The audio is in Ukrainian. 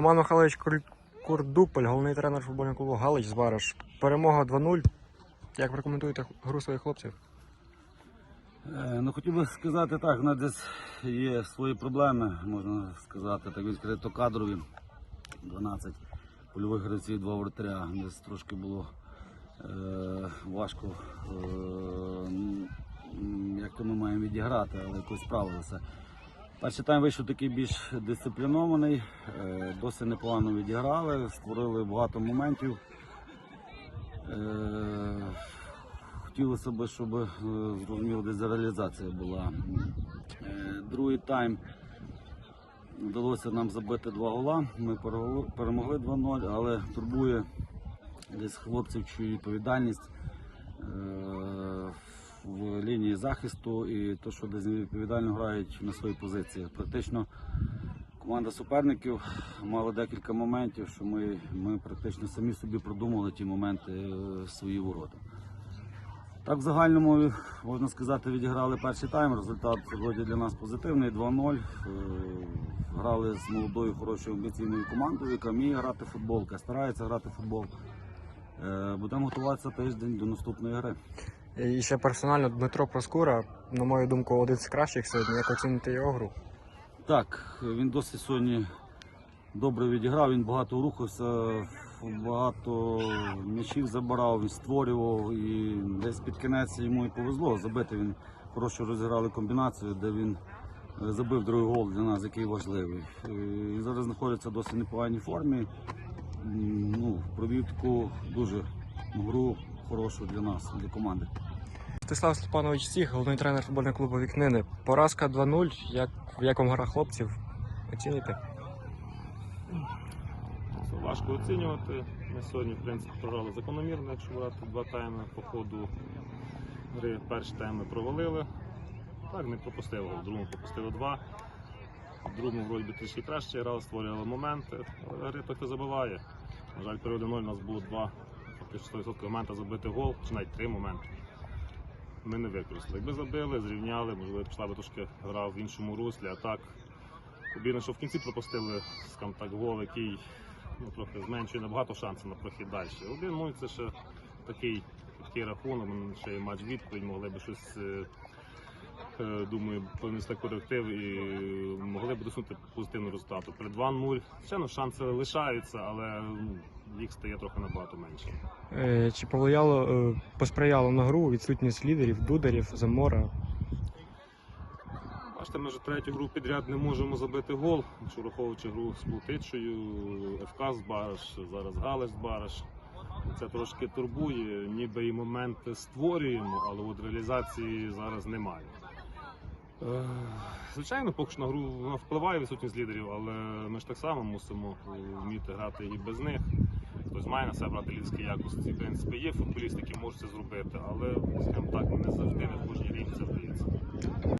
Роман Михайлович Кур- Курдуполь, головний тренер футбольного клубу Галич з Бараш. Перемога 2-0. Як прокоментуєте гру своїх хлопців? Е, Ну, хотів би сказати так, нас десь є свої проблеми, можна сказати, так відкрито кадрові. 12 польових гравців, два воротаря. Десь трошки було е, важко, е, як то ми маємо відіграти, але якось справилися. Перший тайм вийшов такий більш дисциплінований, е, досить непогано відіграли, створили багато моментів. Е, Хотілося б, щоб е, зрозуміло, десь реалізація була. Другий тайм вдалося нам забити два гола. Ми перемогли 2-0, але турбує десь хлопців чию відповідальність захисту і те, що відповідально грають на своїй позиції. Практично команда суперників мала декілька моментів, що ми, ми практично самі собі продумали ті моменти е, свої ворота. Так, в загальному, можна сказати, відіграли перший тайм. Результат вроді для нас позитивний 2-0. Е, Грали з молодою, хорошою амбіційною командою, яка вміє грати в футбол, яка старається грати в футбол. Е, Будемо готуватися тиждень до наступної гри. І ще персонально Дмитро Проскура, на мою думку, один з кращих сьогодні. Як оціните його гру? Так, він досить сьогодні добре відіграв, він багато рухався, багато м'ячів забирав, він створював і десь під кінець йому і повезло. Забити він хорошо розіграли комбінацію, де він е, забив другий гол для нас, який важливий. Е, І зараз знаходиться в досить непоганій формі. Ну, провів таку дуже гру хорошу для нас, для команди. Стислав Степанович Сіг, головний тренер футбольного клубу Вікнини. Поразка 2-0. Як, як вам гра хлопців? Оціните? Це важко оцінювати. Ми сьогодні, в принципі, програли закономірно, якщо брати два тайми по ходу гри. Перший тайм ми провалили. Так, не пропустили, в другому пропустили два. В другому вроді би трішки краще грали, створювали моменти. Але гри трохи забиває. На жаль, періоди 0 у нас було два, фактично 100% момента забити гол, чи навіть три моменти. Ми не використали. Якби забили, зрівняли, можливо, пішла би трошки гра в іншому руслі, а так Обідно, що в кінці пропустили скажімо так, гол, який ну, трохи зменшує набагато шансів на прохід далі. Один ну, це ще такий, такий рахунок, ще є матч відповідь, могли б щось, е, думаю, понесли коректив і могли б досунути позитивного результату. При 2-0, звичайно, шанси лишаються, але ну, їх стає трохи набагато менше. Е, Чи повлияло, е, посприяло на гру відсутність лідерів, дударів, замора? Бачите, ми вже третю гру підряд не можемо забити гол, якщо враховуючи гру з Плутичою, ФК з Бараш, зараз Галич з Бараш. Це трошки турбує, ніби і моменти створюємо, але от реалізації зараз немає. Е, Звичайно, поки що на гру вона впливає відсутність лідерів, але ми ж так само мусимо вміти грати і без них. Хтось має на себе брати лідерські якості. В принципі, є футболісти, які можуть це зробити, але скажімо так, не завжди не в кожній рівні це вдається.